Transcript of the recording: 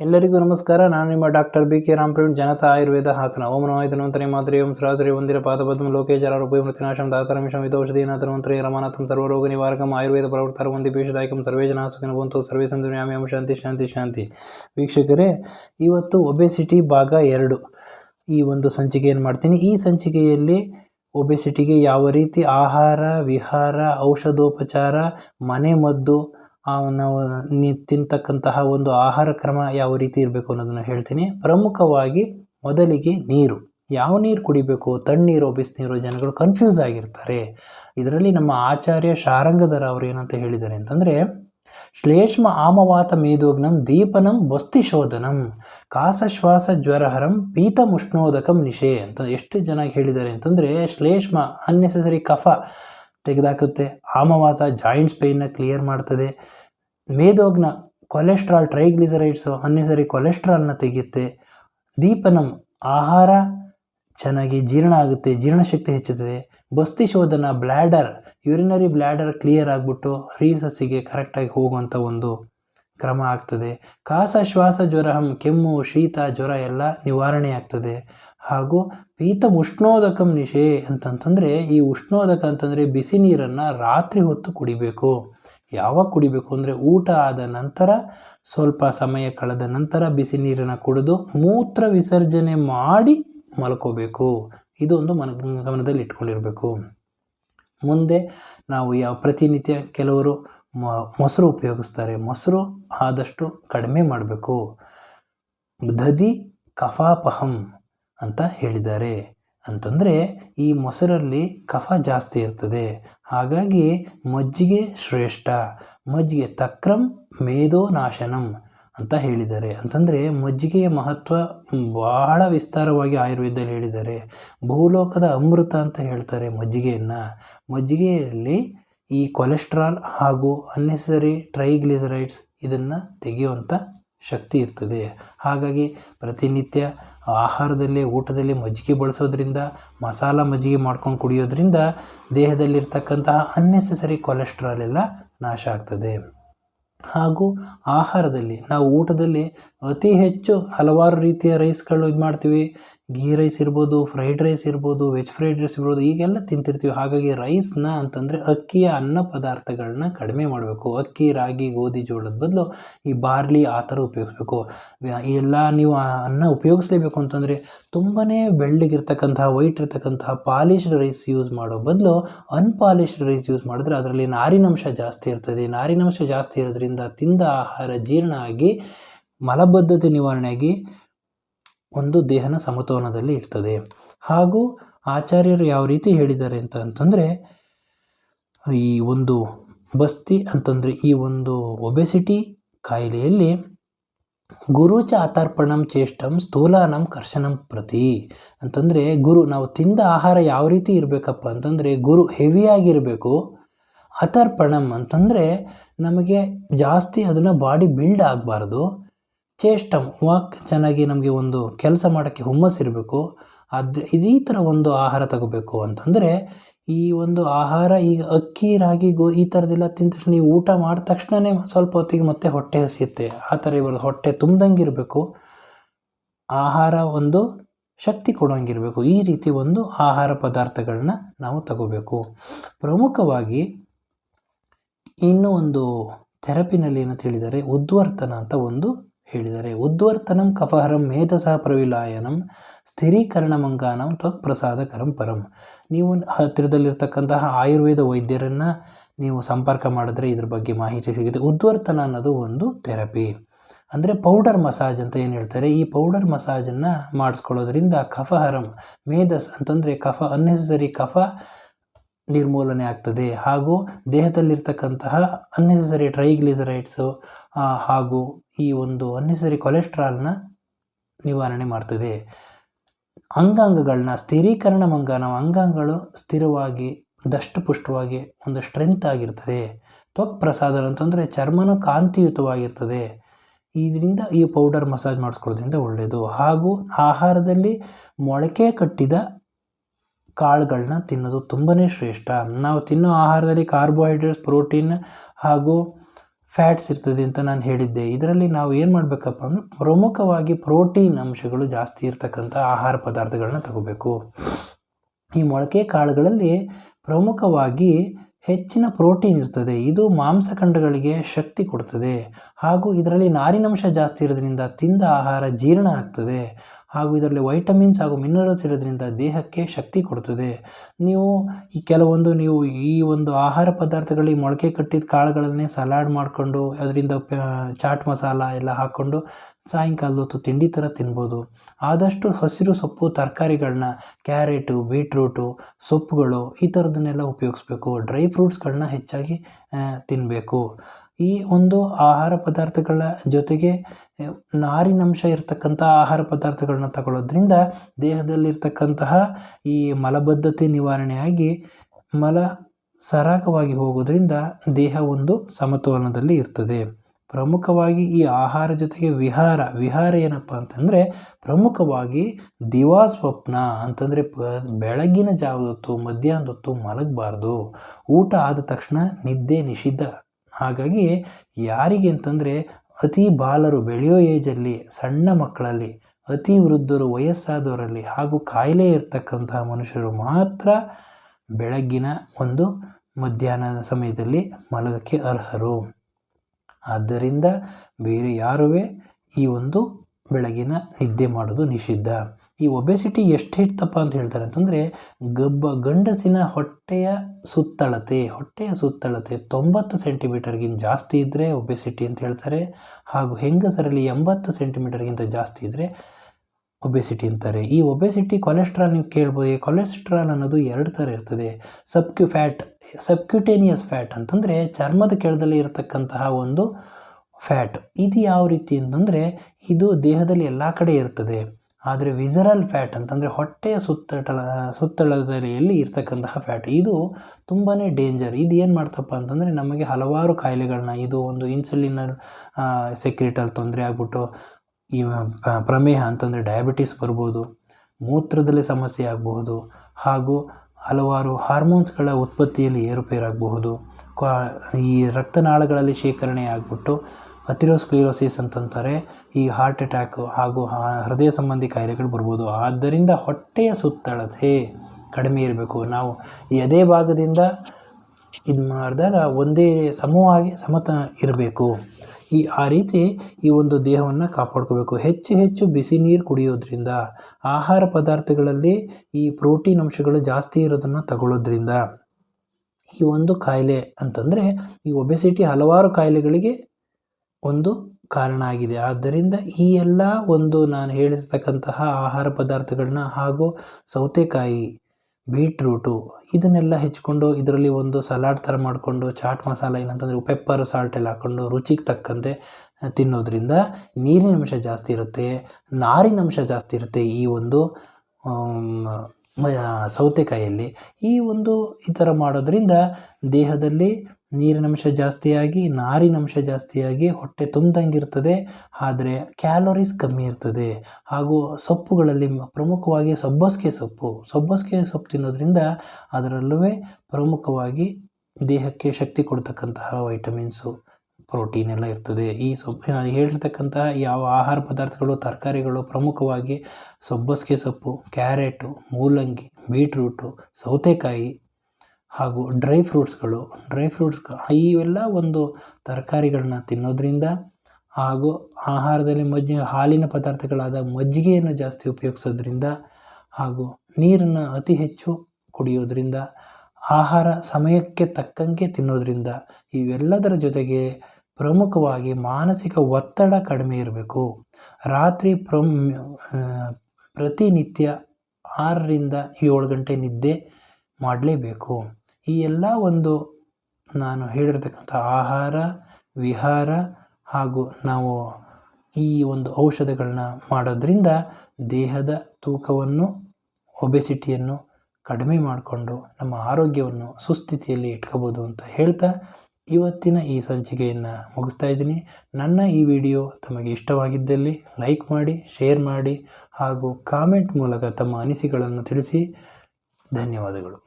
ಎಲ್ಲರಿಗೂ ನಮಸ್ಕಾರ. ನಾನು ನಿಮ್ಮ doctor B K Ramapraveen Janata Ayurveda Hassan. ಓಂ ನಮೋ ನಂತರ ಮಾತ್ರೆ ಓಂ ಸರಾಸರಿ ಒಂದಿರ ಪಾದಪದ್ಮ ಲೋಕೇಶರ ರೂಪೇ ಮೃತ್ಯುನಾಶಂ ದಾತರಮಿಷಂ ವಿಧೌಷಧೀನ ಧನ್ವಂತರಿ ರಮಾನಾಥಂ ಸರ್ವರೋಗ ನಿವಾರಕಂ, ಆಯುರ್ವೇದ ಪ್ರವೃತ್ತರ ಒಂದು, ಪೇಶದಾಯಕಂ, ಸರ್ವೇ ಜನ ಬಂತು ಸರ್ವೇ ಸಂತು ಶಾಂತಿ ಶಾಂತಿ ಶಾಂತಿ. ವೀಕ್ಷಕರೇ, ಇವತ್ತು ಒಬೆಸಿಟಿ ಭಾಗ ಎರಡು. ಈ ಒಂದು ಸಂಚಿಕೆಯನ್ನು ಮಾಡ್ತೀನಿ? ಈ ಸಂಚಿಕೆಯಲ್ಲಿ ಒಬೆಸಿಟಿಗೆ ಯಾವ ರೀತಿ ಆಹಾರ, ವಿಹಾರ, ಔಷಧೋಪಚಾರ, ಮನೆಮದ್ದು ನಾವು ನೀ ತಿಂತಕ್ಕಂತಹ ಒಂದು ಆಹಾರ ಕ್ರಮ ಯಾವ ರೀತಿ ಇರಬೇಕು ಅನ್ನೋದನ್ನು ಹೇಳ್ತೀನಿ. ಪ್ರಮುಖವಾಗಿ ಮೊದಲಿಗೆ ನೀರು. ಯಾವ ನೀರು ಕುಡಿಬೇಕು? ತಣ್ಣೀರು, ಬಿಸಿನೀರು ಜನಗಳು ಕನ್ಫ್ಯೂಸ್ ಆಗಿರ್ತಾರೆ. ಇದರಲ್ಲಿ ನಮ್ಮ ಆಚಾರ್ಯ ಶಾರಂಗಧರ ಅವರು ಏನಂತ ಹೇಳಿದ್ದಾರೆ ಅಂತಂದರೆ, ಶ್ಲೇಷ್ಮ ಆಮವಾತ ಮೇದೋಗ್ನಂ ದೀಪನಂ ಬಸ್ತಿಶೋಧನಂ ಕಾಸಶ್ವಾಸ ಜ್ವರಹರಂ ಪೀತಮುಷ್ಣೋದಕಂ ನಿಷೇ ಅಂತ ಎಷ್ಟು ಜನ ಹೇಳಿದ್ದಾರೆ ಅಂತಂದರೆ, ಶ್ಲೇಷ್ಮ ಅನ್ನೆಸೆಸರಿ ಕಫ ತೆಗೆದಾಕುತ್ತೆ. ಆಮವಾತ ಜಾಯಿಂಟ್ಸ್ ಪೇಯ್ನ ಕ್ಲಿಯರ್ ಮಾಡ್ತದೆ. ಮೇದೋಗ್ನ ಕೊಲೆಸ್ಟ್ರಾಲ್ ಟ್ರೈಗ್ಲಿಸರೈಡ್ಸು ಅನ್ನೆಸರಿ ಕೊಲೆಸ್ಟ್ರಾಲ್ನ ತೆಗೆಯುತ್ತೆ. ದೀಪನಂ ಆಹಾರ ಚೆನ್ನಾಗಿ ಜೀರ್ಣ ಆಗುತ್ತೆ, ಜೀರ್ಣಶಕ್ತಿ ಹೆಚ್ಚುತ್ತದೆ. ಬಸ್ತಿ ಶೋಧನ ಬ್ಲ್ಯಾಡರ್, ಯೂರಿನರಿ ಬ್ಲ್ಯಾಡರ್ ಕ್ಲಿಯರ್ ಆಗಿಬಿಟ್ಟು ರೀಸಸ್ಸಿಗೆ ಕರೆಕ್ಟಾಗಿ ಹೋಗುವಂಥ ಒಂದು ಕ್ರಮ ಆಗ್ತದೆ. ಕಾಸ, ಶ್ವಾಸ, ಜ್ವರ ಕೆಮ್ಮು, ಶೀತ, ಜ್ವರ ಎಲ್ಲ ನಿವಾರಣೆ ಆಗ್ತದೆ. ಹಾಗೂ ಪೀತ ಉಷ್ಣೋದಕಂ ನಿಷೇ ಅಂತಂತಂದರೆ ಈ ಉಷ್ಣೋದಕ ಅಂತಂದರೆ ಬಿಸಿ ನೀರನ್ನು ರಾತ್ರಿ ಹೊತ್ತು ಕುಡಿಬೇಕು. ಯಾವಾಗ ಕುಡಿಬೇಕು ಅಂದರೆ ಊಟ ಆದ ನಂತರ, ಸ್ವಲ್ಪ ಸಮಯ ಕಳೆದ ನಂತರ ಬಿಸಿ ನೀರನ್ನು ಕುಡಿದು ಮೂತ್ರ ವಿಸರ್ಜನೆ ಮಾಡಿ ಮಲ್ಕೋಬೇಕು. ಇದೊಂದು ಮನ ಗಮನದಲ್ಲಿ ಇಟ್ಕೊಂಡಿರಬೇಕು. ಮುಂದೆ ನಾವು ಯಾವ ಪ್ರತಿನಿತ್ಯ ಕೆಲವರು ಮೊಸರು ಉಪಯೋಗಿಸ್ತಾರೆ. ಮೊಸರು ಆದಷ್ಟು ಕಡಿಮೆ ಮಾಡಬೇಕು. ದಧಿ ಕಫಾಪಹಂ ಅಂತ ಹೇಳಿದ್ದಾರೆ. ಅಂತಂದರೆ ಈ ಮೊಸರಲ್ಲಿ ಕಫ ಜಾಸ್ತಿ ಇರ್ತದೆ. ಹಾಗಾಗಿ ಮಜ್ಜಿಗೆ ಶ್ರೇಷ್ಠ. ಮಜ್ಜಿಗೆ ತಕ್ರಂ ಮೇಧೋ ನಾಶನಂ ಅಂತ ಹೇಳಿದ್ದಾರೆ. ಅಂತಂದರೆ ಮಜ್ಜಿಗೆಯ ಮಹತ್ವ ಬಹಳ ವಿಸ್ತಾರವಾಗಿ ಆಯುರ್ವೇದದಲ್ಲಿ ಹೇಳಿದ್ದಾರೆ. ಭೂಲೋಕದ ಅಮೃತ ಅಂತ ಹೇಳ್ತಾರೆ ಮಜ್ಜಿಗೆಯನ್ನು. ಮಜ್ಜಿಗೆಯಲ್ಲಿ ಈ ಕೊಲೆಸ್ಟ್ರಾಲ್ ಹಾಗೂ ಅನ್ನೆಸರಿ ಟ್ರೈಗ್ಲಿಸರೈಡ್ಸ್ ಇದನ್ನು ತೆಗೆಯುವಂಥ ಶಕ್ತಿ ಇರ್ತದೆ. ಹಾಗಾಗಿ ಪ್ರತಿನಿತ್ಯ ಆಹಾರದಲ್ಲಿ, ಊಟದಲ್ಲಿ ಮಜ್ಜಿಗೆ ಬಳಸೋದ್ರಿಂದ, ಮಸಾಲ ಮಜ್ಜಿಗೆ ಮಾಡ್ಕೊಂಡು ಕುಡಿಯೋದ್ರಿಂದ ದೇಹದಲ್ಲಿರ್ತಕ್ಕಂತಹ ಅನ್ನೆಸೆಸರಿ ಕೊಲೆಸ್ಟ್ರಾಲ್ ಎಲ್ಲ ನಾಶ ಆಗ್ತದೆ. ಹಾಗೂ ಆಹಾರದಲ್ಲಿ ನಾವು ಊಟದಲ್ಲಿ ಅತಿ ಹೆಚ್ಚು ಹಲವಾರು ರೀತಿಯ ರೈಸ್ಗಳು ಇದು ಮಾಡ್ತೀವಿ ಗೀ ರೈಸ್ ಇರ್ಬೋದು ಫ್ರೈಡ್ ರೈಸ್ ಇರ್ಬೋದು ವೆಜ್ ಫ್ರೈಡ್ ರೈಸ್ ಇರ್ಬೋದು, ಈಗೆಲ್ಲ ತಿಂತಿರ್ತೀವಿ. ಹಾಗಾಗಿ ರೈಸ್ನ ಅಂತಂದರೆ ಅಕ್ಕಿಯ ಅನ್ನ ಪದಾರ್ಥಗಳನ್ನ ಕಡಿಮೆ ಮಾಡಬೇಕು. ಅಕ್ಕಿ, ರಾಗಿ, ಗೋಧಿ ಜೋಳದ ಬದಲು ಈ ಬಾರ್ಲಿ ಆ ಥರ ಉಪಯೋಗಿಸ್ಬೇಕು. ಎಲ್ಲ ನೀವು ಅನ್ನ ಉಪಯೋಗಿಸ್ಲೇಬೇಕು ಅಂತಂದರೆ ತುಂಬಾ ಬೆಳ್ಳಗಿರ್ತಕ್ಕಂತಹ ವೈಟ್ ಇರ್ತಕ್ಕಂತಹ ಪಾಲಿಶ್ಡ್ ರೈಸ್ ಯೂಸ್ ಮಾಡೋ ಬದಲು ಅನ್ಪಾಲಿಶ್ಡ್ ರೈಸ್ ಯೂಸ್ ಮಾಡಿದ್ರೆ ಅದರಲ್ಲಿ ನಾರಿನಂಶ ಜಾಸ್ತಿ ಇರ್ತದೆ. ನಾರಿನಂಶ ಜಾಸ್ತಿ ಇರೋದ್ರಿಂದ ತಿಂದ ಆಹಾರ ಜೀರ್ಣ ಆಗಿ ಮಲಬದ್ಧತೆ ನಿವಾರಣೆಯಾಗಿ ಒಂದು ದೇಹನ ಸಮತೋಲನದಲ್ಲಿ ಇರ್ತದೆ. ಹಾಗೂ ಆಚಾರ್ಯರು ಯಾವ ರೀತಿ ಹೇಳಿದ್ದಾರೆ ಅಂತ ಅಂತಂದರೆ, ಈ ಒಂದು ಬಸ್ತಿ ಅಂತಂದರೆ ಈ ಒಂದು ಒಬೆಸಿಟಿ ಕಾಯಿಲೆಯಲ್ಲಿ ಗುರುಚ ಅತರ್ಪಣಂ ಚೇಷ್ಟಂ ಸ್ಥೂಲಾನಂ ಕರ್ಷಣಂ ಪ್ರತಿ ಅಂತಂದರೆ, ಗುರು ನಾವು ತಿಂದ ಆಹಾರ ಯಾವ ರೀತಿ ಇರಬೇಕಪ್ಪ ಅಂತಂದರೆ, ಗುರು ಹೆವಿಯಾಗಿರಬೇಕು. ಅತರ್ಪಣಂ ಅಂತಂದರೆ ನಮಗೆ ಜಾಸ್ತಿ ಅದನ್ನು ಬಾಡಿ ಬಿಲ್ಡ್ ಆಗಬಾರ್ದು. ಚೇಷ್ಟಂ ವಾಕ್ ಚೆನ್ನಾಗಿ ನಮಗೆ ಒಂದು ಕೆಲಸ ಮಾಡೋಕ್ಕೆ ಹುಮ್ಮಸ್ಸಿರಬೇಕು ಅದು ಇದೀ ಥರ ಒಂದು ಆಹಾರ ತಗೋಬೇಕು ಅಂತಂದರೆ ಈ ಒಂದು ಆಹಾರ ಈಗ ಅಕ್ಕಿ, ರಾಗಿ, ಗೋ ಈ ಥರದ್ದೆಲ್ಲ ತಿಂದ ತಕ್ಷಣ ನೀವು ಊಟ ಮಾಡಿದ ತಕ್ಷಣವೇ ಸ್ವಲ್ಪ ಹೊತ್ತಿಗೆ ಮತ್ತೆ ಹೊಟ್ಟೆ ಹಸಿಯುತ್ತೆ. ಆ ಥರ ಇರೋದು ಹೊಟ್ಟೆ ಇರಬೇಕು. ಆಹಾರ ಒಂದು ಶಕ್ತಿ ಕೊಡೋಂಗಿರಬೇಕು ಈ ರೀತಿ ಒಂದು ಆಹಾರ ಪದಾರ್ಥಗಳನ್ನ ನಾವು ತಗೋಬೇಕು. ಪ್ರಮುಖವಾಗಿ ಇನ್ನೂ ಒಂದು ಥೆರಪಿನಲ್ಲಿ ಏನಂತ ಹೇಳಿದರೆ ಉದ್ವರ್ತನ ಅಂತ ಒಂದು ಹೇಳಿದ್ದಾರೆ ಉದ್ವರ್ತನಂ ಕಫಹರಂ ಮೇಧಸಹ ಪ್ರವಿಲಾಯನಂ ಸ್ಥಿರೀಕರಣ ಮಂಗಾನಂ ತ್ವಕ್ ಪ್ರಸಾದಕರಂ ಪರಂ. ನೀವು ಹತ್ತಿರದಲ್ಲಿರ್ತಕ್ಕಂತಹ ಆಯುರ್ವೇದ ವೈದ್ಯರನ್ನು ನೀವು ಸಂಪರ್ಕ ಮಾಡಿದ್ರೆ ಇದ್ರ ಬಗ್ಗೆ ಮಾಹಿತಿ ಸಿಗುತ್ತೆ. ಉದ್ವರ್ತನ ಅನ್ನೋದು ಒಂದು ಥೆರಪಿ. ಅಂದರೆ ಪೌಡರ್ ಮಸಾಜ್ ಅಂತ ಏನು ಹೇಳ್ತಾರೆ? ಈ ಪೌಡರ್ ಮಸಾಜನ್ನು ಮಾಡಿಸ್ಕೊಳ್ಳೋದ್ರಿಂದ ಕಫಹರಂ, ಮೇಧಸ್ ಅಂತಂದರೆ ಕಫ ಅನ್ನೆಸರಿ ಕಫ ನಿರ್ಮೂಲನೆ ಆಗ್ತದೆ. ಹಾಗೂ ದೇಹದಲ್ಲಿರ್ತಕ್ಕಂತಹ ಅನ್ನೆಸರಿ ಟ್ರೈಗ್ಲಿಸರೈಡ್ಸು ಹಾಗೂ ಈ ಒಂದು ಅನ್ನೆಸರಿ ಕೊಲೆಸ್ಟ್ರಾಲ್ನ ನಿವಾರಣೆ ಮಾಡ್ತದೆ. ಅಂಗಾಂಗಗಳನ್ನ ಸ್ಥಿರೀಕರಣ ಮಂಗ ನಾವು ಅಂಗಾಂಗಗಳು ಸ್ಥಿರವಾಗಿ ದಷ್ಟಪುಷ್ಟವಾಗಿ ಒಂದು ಸ್ಟ್ರೆಂತ್ ಆಗಿರ್ತದೆ. ತ್ವಕ್ ಪ್ರಸಾದ ಅಂತಂದರೆ ಚರ್ಮನ ಕಾಂತಿಯುತವಾಗಿರ್ತದೆ. ಇದರಿಂದ ಈ ಪೌಡರ್ ಮಸಾಜ್ ಮಾಡಿಸ್ಕೊಳ್ಳೋದ್ರಿಂದ ಒಳ್ಳೆಯದು ಹಾಗೂ ಆಹಾರದಲ್ಲಿ ಮೊಳಕೆ ಕಟ್ಟಿದ ಕಾಳುಗಳನ್ನ ತಿನ್ನೋದು ತುಂಬಾ ಶ್ರೇಷ್ಠ. ನಾವು ತಿನ್ನೋ ಆಹಾರದಲ್ಲಿ ಕಾರ್ಬೋಹೈಡ್ರೇಟ್ಸ್ ಪ್ರೋಟೀನ್ ಹಾಗೂ ಫ್ಯಾಟ್ಸ್ ಇರ್ತದೆ ಅಂತ ನಾನು ಹೇಳಿದ್ದೆ. ಇದರಲ್ಲಿ ನಾವು ಏನು ಮಾಡಬೇಕಪ್ಪ ಅಂದರೆ ಪ್ರಮುಖವಾಗಿ ಪ್ರೋಟೀನ್ ಅಂಶಗಳು ಜಾಸ್ತಿ ಇರ್ತಕ್ಕಂಥ ಆಹಾರ ಪದಾರ್ಥಗಳನ್ನ ತಗೋಬೇಕು. ಈ ಮೊಳಕೆ ಕಾಳುಗಳಲ್ಲಿ ಪ್ರಮುಖವಾಗಿ ಹೆಚ್ಚಿನ ಪ್ರೋಟೀನ್ ಇರ್ತದೆ. ಇದು ಮಾಂಸಖಂಡಗಳಿಗೆ ಶಕ್ತಿ ಕೊಡ್ತದೆ. ಹಾಗೂ ಇದರಲ್ಲಿ ನಾರಿನಂಶ ಜಾಸ್ತಿ ಇರೋದ್ರಿಂದ ತಿಂದ ಆಹಾರ ಜೀರ್ಣ ಆಗ್ತದೆ. ಹಾಗೂ ಇದರಲ್ಲಿ ವೈಟಮಿನ್ಸ್ ಹಾಗೂ ಮಿನರಲ್ಸ್ ಇರೋದ್ರಿಂದ ದೇಹಕ್ಕೆ ಶಕ್ತಿ ಕೊಡ್ತದೆ. ನೀವು ಈ ಕೆಲವೊಂದು ನೀವು ಈ ಒಂದು ಆಹಾರ ಪದಾರ್ಥಗಳಿಗೆ ಮೊಳಕೆ ಕಟ್ಟಿದ ಕಾಳುಗಳನ್ನೇ ಸಲಾಡ್ ಮಾಡಿಕೊಂಡು, ಅದರಿಂದ ಚಾಟ್ ಮಸಾಲ ಎಲ್ಲ ಹಾಕ್ಕೊಂಡು ಸಾಯಂಕಾಲದ ಹೊತ್ತು ತಿಂಡಿ ಥರ ತಿನ್ಬೋದು. ಆದಷ್ಟು ಹಸಿರು ಸೊಪ್ಪು, ತರಕಾರಿಗಳನ್ನ, ಕ್ಯಾರೆಟು, ಬೀಟ್ರೂಟು, ಸೊಪ್ಪುಗಳು ಈ ಥರದನ್ನೆಲ್ಲ ಉಪಯೋಗಿಸ್ಬೇಕು. ಡ್ರೈ ಫ್ರೂಟ್ಸ್ಗಳನ್ನ ಹೆಚ್ಚಾಗಿ ತಿನ್ನಬೇಕು ಈ ಒಂದು ಆಹಾರ ಪದಾರ್ಥಗಳ ಜೊತೆಗೆ ನಾರಿನಂಶ ಇರತಕ್ಕಂಥ ಆಹಾರ ಪದಾರ್ಥಗಳನ್ನ ತಗೊಳ್ಳೋದ್ರಿಂದ ದೇಹದಲ್ಲಿರ್ತಕ್ಕಂತಹ ಈ ಮಲಬದ್ಧತೆ ನಿವಾರಣೆಯಾಗಿ ಮಲ ಸರಾಗವಾಗಿ ಹೋಗೋದ್ರಿಂದ ದೇಹ ಒಂದು ಸಮತೋಲನದಲ್ಲಿ ಇರ್ತದೆ. ಪ್ರಮುಖವಾಗಿ ಈ ಆಹಾರ ಜೊತೆಗೆ ವಿಹಾರ ವಿಹಾರ ಏನಪ್ಪ ಅಂತಂದರೆ ಪ್ರಮುಖವಾಗಿ ದಿವಾ ಸ್ವಪ್ನ ಅಂತಂದರೆ ಬೆಳಗಿನ ಜಾವದೊತ್ತು, ಮಧ್ಯಾಹ್ನದೊತ್ತು ಮಲಗಬಾರ್ದು. ಊಟ ಆದ ತಕ್ಷಣ ನಿದ್ದೆ ನಿಷಿದ್ಧ. ಹಾಗಾಗಿ ಯಾರಿಗೆ ಅಂತಂದರೆ ಅತಿ ಬಾಲರು ಬೆಳೆಯೋ ಏಜಲ್ಲಿ, ಸಣ್ಣ ಮಕ್ಕಳಲ್ಲಿ, ಅತಿ ವೃದ್ಧರು ವಯಸ್ಸಾದವರಲ್ಲಿ ಹಾಗೂ ಕಾಯಿಲೆ ಇರ್ತಕ್ಕಂತಹ ಮನುಷ್ಯರು ಮಾತ್ರ ಬೆಳಗ್ಗಿನ ಒಂದು ಮಧ್ಯಾಹ್ನದ ಸಮಯದಲ್ಲಿ ಮಲಗಕ್ಕೆ ಅರ್ಹರು. ಆದ್ದರಿಂದ ಬೇರೆ ಯಾರೂ ಈ ಒಂದು ಬೆಳಗಿನ ನಿದ್ದೆ ಮಾಡೋದು ನಿಷಿದ್ಧ. ಈ ಒಬೆಸಿಟಿ ಎಷ್ಟು ಹೆಚ್ಚಪ್ಪ ಅಂತ ಹೇಳ್ತಾರೆ ಅಂತಂದರೆ, ಗಬ್ಬ ಗಂಡಸಿನ ಹೊಟ್ಟೆಯ ಸುತ್ತಳತೆ ಹೊಟ್ಟೆಯ ಸುತ್ತಳತೆ ತೊಂಬತ್ತು ಸೆಂಟಿಮೀಟರ್ಗಿಂತ ಜಾಸ್ತಿ ಇದ್ದರೆ ಒಬೆಸಿಟಿ ಅಂತ ಹೇಳ್ತಾರೆ, ಹಾಗೂ ಹೆಂಗಸರಲ್ಲಿ ಎಂಬತ್ತು ಸೆಂಟಿಮೀಟರ್ಗಿಂತ ಜಾಸ್ತಿ ಇದ್ದರೆ ಒಬೆಸಿಟಿ ಅಂತಾರೆ. ಈ ಒಬೆಸಿಟಿ ಕೊಲೆಸ್ಟ್ರಾಲ್ ನೀವು ಕೇಳ್ಬೋದು? ಈ ಕೊಲೆಸ್ಟ್ರಾಲ್ ಅನ್ನೋದು ಎರಡು ಥರ ಇರ್ತದೆ. ಸಬ್ಕ್ಯೂ ಫ್ಯಾಟ್, ಸಬ್ಕ್ಯೂಟೇನಿಯಸ್ ಫ್ಯಾಟ್ ಅಂತಂದರೆ ಚರ್ಮದ ಕೆಳದಲ್ಲಿ ಇರತಕ್ಕಂತಹ ಒಂದು ಫ್ಯಾಟ್. ಇದು ಯಾವ ರೀತಿ ಅಂತಂದರೆ ಇದು ದೇಹದಲ್ಲಿ ಎಲ್ಲ ಕಡೆ ಇರ್ತದೆ. ಆದರೆ ವಿಸರಲ್ ಫ್ಯಾಟ್ ಅಂತಂದರೆ ಹೊಟ್ಟೆಯ ಸುತ್ತಳ ಸುತ್ತಳದಲ್ಲಿ ಇರ್ತಕ್ಕಂತಹ ಫ್ಯಾಟ್ ಇದು ತುಂಬಾ ಡೇಂಜರ್ ಇದು ಏನು ಮಾಡ್ತಪ್ಪ ಅಂತಂದರೆ ನಮಗೆ ಹಲವಾರು ಕಾಯಿಲೆಗಳನ್ನ ಇದು ಒಂದು ಇನ್ಸುಲಿನ್ ಸೆಕ್ರೆಟಲ್ ತೊಂದರೆ ಆಗ್ಬಿಟ್ಟು ಈ ಪ್ರಮೇಹ ಅಂತಂದರೆ ಡಯಾಬಿಟಿಸ್ ಬರ್ಬೋದು, ಮೂತ್ರದಲ್ಲಿ ಸಮಸ್ಯೆ ಆಗಬಹುದು, ಹಾಗೂ ಹಲವಾರು ಹಾರ್ಮೋನ್ಸ್ಗಳ ಉತ್ಪತ್ತಿಯಲ್ಲಿ ಏರುಪೇರಾಗಬಹುದು. ಕ್ವಾ ಈ ರಕ್ತನಾಳಗಳಲ್ಲಿ ಶೇಖರಣೆ ಆಗಿಬಿಟ್ಟು ಅಥಿರೋಸ್ಕ್ಲಿರೋಸಿಸ್ ಅಂತಂತಾರೆ. ಈ ಹಾರ್ಟ್ ಅಟ್ಯಾಕು ಹಾಗೂ ಹೃದಯ ಸಂಬಂಧಿ ಕಾಯಿಲೆಗಳು ಬರ್ಬೋದು. ಆದ್ದರಿಂದ ಹೊಟ್ಟೆಯ ಸುತ್ತಳತೆ ಕಡಿಮೆ ಇರಬೇಕು. ನಾವು ಎದೆ ಭಾಗದಿಂದ ಇದು ಮಾಡಿದಾಗ ಒಂದೇ ಸಮವಾಗಿ ಸಮತ ಇರಬೇಕು. ಈ, ಆ ರೀತಿ ಈ ಒಂದು ದೇಹವನ್ನು ಕಾಪಾಡ್ಕೋಬೇಕು. ಹೆಚ್ಚು ಹೆಚ್ಚು ಬಿಸಿ ನೀರು ಕುಡಿಯೋದ್ರಿಂದ, ಆಹಾರ ಪದಾರ್ಥಗಳಲ್ಲಿ ಈ ಪ್ರೋಟೀನ್ ಅಂಶಗಳು ಜಾಸ್ತಿ ಇರೋದನ್ನು ತಗೊಳ್ಳೋದ್ರಿಂದ, ಈ ಒಂದು ಕಾಯಿಲೆ ಅಂತಂದರೆ ಈ ಒಬೆಸಿಟಿ ಹಲವಾರು ಕಾಯಿಲೆಗಳಿಗೆ ಒಂದು ಕಾರಣ ಆಗಿದೆ. ಆದ್ದರಿಂದ ಈ ಎಲ್ಲ ಒಂದು ನಾನು ಹೇಳಿರ್ತಕ್ಕಂತಹ ಆಹಾರ ಪದಾರ್ಥಗಳನ್ನ ಹಾಗೂ ಸೌತೆಕಾಯಿ ಬೀಟ್ರೂಟು, ಇದನ್ನೆಲ್ಲ ಹೆಚ್ಕೊಂಡು ಇದರಲ್ಲಿ ಒಂದು ಸಲಾಡ್ ಥರ ಮಾಡಿಕೊಂಡು, ಚಾಟ್ ಮಸಾಲ ಏನಂತಂದರೆ, ಪೆಪ್ಪರ್ ಸಾಲ್ಟ್ ಎಲ್ಲ ಹಾಕ್ಕೊಂಡು ರುಚಿಗೆ ತಕ್ಕಂತೆ ತಿನ್ನೋದ್ರಿಂದ ನೀರಿನ ಅಂಶ ಜಾಸ್ತಿ ಇರುತ್ತೆ. ನಾರಿನ ಅಂಶ ಜಾಸ್ತಿ ಇರುತ್ತೆ ಈ ಒಂದು ಸೌತೆಕಾಯಿಯಲ್ಲಿ ಈ ಒಂದು ಈ ಥರ ಮಾಡೋದ್ರಿಂದ ದೇಹದಲ್ಲಿ ನೀರಿನಂಶ ಜಾಸ್ತಿಯಾಗಿ ನಾರಿನಂಶ ಜಾಸ್ತಿಯಾಗಿ ಹೊಟ್ಟೆ ತುಂಬ್ದಂಗಿರ್ತದೆ, ಆದರೆ ಕ್ಯಾಲೋರೀಸ್ ಕಮ್ಮಿ ಇರ್ತದೆ. ಹಾಗೂ ಸೊಪ್ಪುಗಳಲ್ಲಿ ಪ್ರಮುಖವಾಗಿ ಸಬ್ಬಸಿಗೆ ಸೊಪ್ಪು. ಸಬ್ಬಸಿಗೆ ಸೊಪ್ಪು ತಿನ್ನೋದ್ರಿಂದ ಅದರಲ್ಲೂ ಪ್ರಮುಖವಾಗಿ ದೇಹಕ್ಕೆ ಶಕ್ತಿ ಕೊಡ್ತಕ್ಕಂತಹ ವೈಟಮಿನ್ಸು ಪ್ರೋಟೀನ್ ಎಲ್ಲ ಇರ್ತದೆ. ಈ ಸೊಪ್ಪು, ನಾನು ಹೇಳಿರ್ತಕ್ಕಂತಹ ಯಾವ ಆಹಾರ ಪದಾರ್ಥಗಳು, ತರಕಾರಿಗಳು ಪ್ರಮುಖವಾಗಿ ಸಬ್ಬಸಿಗೆ ಸೊಪ್ಪು, ಕ್ಯಾರೆಟು, ಮೂಲಂಗಿ, ಬೀಟ್ರೂಟು, ಸೌತೆಕಾಯಿ ಹಾಗೂ ಡ್ರೈ ಫ್ರೂಟ್ಸ್ಗಳು, ಡ್ರೈ ಫ್ರೂಟ್ಸ್ ಇವೆಲ್ಲ ಒಂದು ತರಕಾರಿಗಳನ್ನ ತಿನ್ನೋದ್ರಿಂದ ಹಾಗೂ ಆಹಾರದಲ್ಲಿ ಮಜ್ಜಿಗೆ ಹಾಲಿನ ಪದಾರ್ಥಗಳಾದ ಮಜ್ಜಿಗೆಯನ್ನು ಜಾಸ್ತಿ ಉಪಯೋಗಿಸೋದ್ರಿಂದ ಹಾಗೂ ನೀರನ್ನು ಅತಿ ಹೆಚ್ಚು ಕುಡಿಯೋದ್ರಿಂದ, ಆಹಾರ ಸಮಯಕ್ಕೆ ತಕ್ಕಂಗೆ ತಿನ್ನೋದ್ರಿಂದ ಇವೆಲ್ಲದರ ಜೊತೆಗೆ ಪ್ರಮುಖವಾಗಿ ಮಾನಸಿಕ ಒತ್ತಡ ಕಡಿಮೆ ಇರಬೇಕು. ರಾತ್ರಿ ಪ್ರಮ್ ಪ್ರತಿನಿತ್ಯ ಆರರಿಂದ ಏಳು ಗಂಟೆ ನಿದ್ದೆ ಮಾಡಲೇಬೇಕು. ಈ ಎಲ್ಲ ಒಂದು ನಾನು ಹೇಳಿರ್ತಕ್ಕಂಥ ಆಹಾರ, ವಿಹಾರ ಹಾಗೂ ನಾವು ಈ ಒಂದು ಔಷಧಗಳನ್ನ ಮಾಡೋದ್ರಿಂದ ದೇಹದ ತೂಕವನ್ನು, ಒಬೆಸಿಟಿಯನ್ನು ಕಡಿಮೆ ಮಾಡಿಕೊಂಡು ನಮ್ಮ ಆರೋಗ್ಯವನ್ನು ಸುಸ್ಥಿತಿಯಲ್ಲಿ ಇಟ್ಕೋಬೋದು ಅಂತ ಹೇಳ್ತಾ ಇವತ್ತಿನ ಈ ಸಂಚಿಕೆಯನ್ನು ಮುಗಿಸ್ತಾ ಇದ್ದೀನಿ. ನನ್ನ ಈ ವಿಡಿಯೋ ತಮಗೆ ಇಷ್ಟವಾಗಿದ್ದಲ್ಲಿ ಲೈಕ್ ಮಾಡಿ, ಶೇರ್ ಮಾಡಿ ಹಾಗೂ ಕಾಮೆಂಟ್ ಮೂಲಕ ತಮ್ಮ ಅನಿಸಿಕೆಗಳನ್ನು ತಿಳಿಸಿ. ಧನ್ಯವಾದಗಳು.